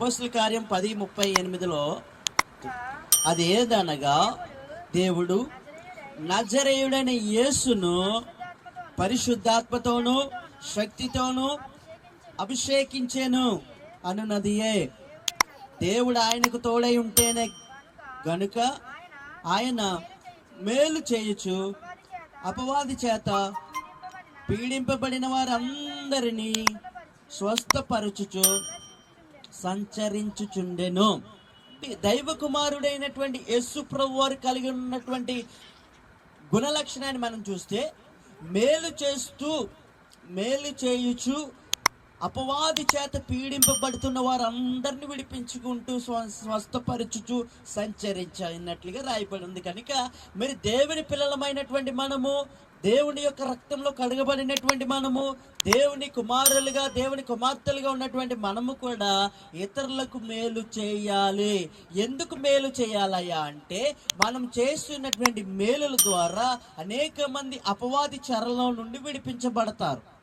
అపోస్తుల కార్యం పది ముప్పై ఎనిమిదిలో అది ఏదనగా దేవుడు నజరేయుడైన యేసును పరిశుద్ధాత్మతోను శక్తితోను అభిషేకించెను అనున్నదియే. దేవుడు ఆయనకు తోడై ఉంటేనే గనుక ఆయన మేలు చేయుచు అపవాది చేత పీడింపబడిన వారందరినీ స్వస్థపరచుచు సంచరించుచుండెను. దైవ కుమారుడైనటువంటి యేసు ప్రభు వారు కలిగి ఉన్నటువంటి గుణలక్షణాన్ని మనం చూస్తే మేలు చేస్తూ మేలు చేయుచు అపవాది చేత పీడింపబడుతున్న వారందరిని విడిపించుకుంటూ స్వ స్వస్థపరచుచు సంచరించినట్లుగా రాయబడి ఉంది. కనుక మరి దేవుని పిల్లలమైనటువంటి మనము దేవుని యొక్క రక్తంలో కడగబడినటువంటి మనము దేవుని కుమారులుగా దేవుని కుమార్తెలుగా ఉన్నటువంటి మనము కూడా ఇతరులకు మేలు చేయాలి. ఎందుకు మేలు చేయాలయ్యా అంటే మనం చేస్తున్నటువంటి మేలుల ద్వారా అనేక మంది అపవాది చరలో నుండి విడిపించబడతారు.